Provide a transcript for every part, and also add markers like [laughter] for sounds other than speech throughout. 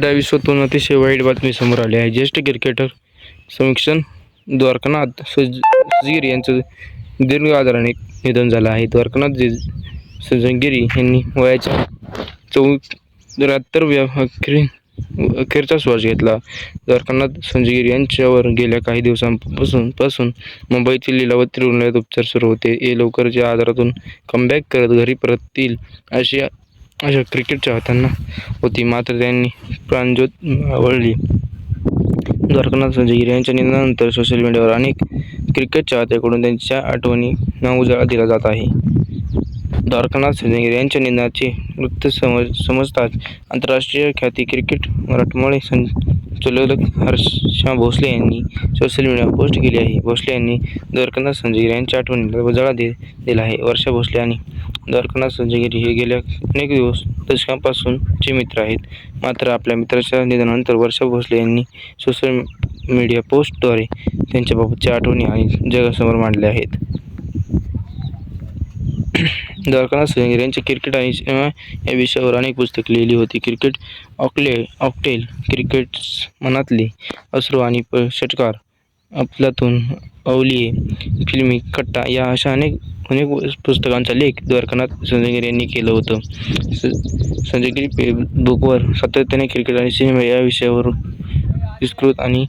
क्रीडा विश्वातून अतिशय वाईट बातमी समोर आली आहे. ज्येष्ठ क्रिकेटर समीक्षण द्वारकानाथ सुज सुजगिरी यांचं दीर्घ आजाराने निधन झालं आहे. द्वारकानाथ जे सुजगिरी यांनी वयाच्या चौऱ्याहत्तरव्या अखेरी अखेरचा श्वास घेतला. द्वारकानाथ संजगिरी यांच्यावर गेल्या काही दिवसांपासून पासून मुंबईतील लीलावती रुग्णालयात उपचार सुरू होते. हे लवकरच्या आजारातून कमबॅक करत घरी परततील अशी अशा क्रिकेट चाहत्यांना होती. मात्र त्यांनी प्राणज्योत आवडली. द्वारकानाथ संजय यांच्या निधनानंतर सोशल मीडियावर अनेक क्रिकेट चाहत्याकडून त्यांच्या आठवणींना उजाळा दिला जात आहे. द्वारकानाथ संजयगिरी यांच्या निधनाचे वृत्त समज समजताच आंतरराष्ट्रीय ख्याती क्रिकेट मराठमोळे सं संचालक हर्षा भोसले यांनी सोशल मीडियावर पोस्ट केली आहे. भोसले यांनी द्वारकानाथ संजयगिरी यांच्या आठवणीला उजाळा दे दिला आहे. वर्षा भोसले आणि द्वारकानाथ संजयगिरी हे गेल्या अनेक दिवस दशकांपासूनचे मित्र आहेत. मात्र आपल्या मित्राच्या निधनानंतर वर्षा भोसले यांनी सोशल मीडिया पोस्टद्वारे त्यांच्याबाबतच्या आठवणी आणि जगासमोर मांडल्या आहेत. [clears throat] द्वारकानाथ संजयगिरी यांचे क्रिकेट आणि सिनेमा या विषयावर अनेक पुस्तके लिहिली होती. क्रिकेट ऑकले ऑकटेल क्रिकेट मनातले अश्रू आणि प षटकार अफलातून अवलिये फिल्मी कट्टा या अशा अनेक अनेक पुस्तकांचा लेख द्वारकानाथ संजयगिरी यांनी केलं होतं. स संजयगिरी बुकवर सातत्याने क्रिकेट आणि सिनेमा या विषयावर विस्तृत आणि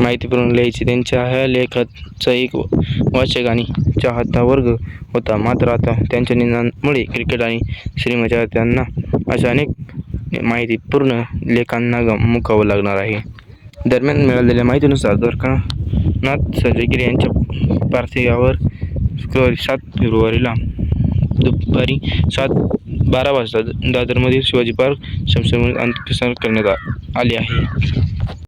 माहितीपूर्ण लिहायची. त्यांच्या ह्या लेखाचा एक वाचक आणि चाहता वर्ग होता. मात्र आता त्यांच्या निधनामुळे क्रिकेट आणि सिनेमाच्या त्यांना अशा अनेक माहितीपूर्ण लेखांना मुकावं लागणार आहे. दरम्यान मिळालेल्या माहितीनुसार द्वारकानाथ सजगिरी यांच्या पार्थिवावर शुक्रवारी सात फेब्रुवारीला दुपारी सात बारा वाजता दादरमधील शिवाजी पार्क शमशानभूमीत अंत्यसंस्कार करण्यात आले आहे.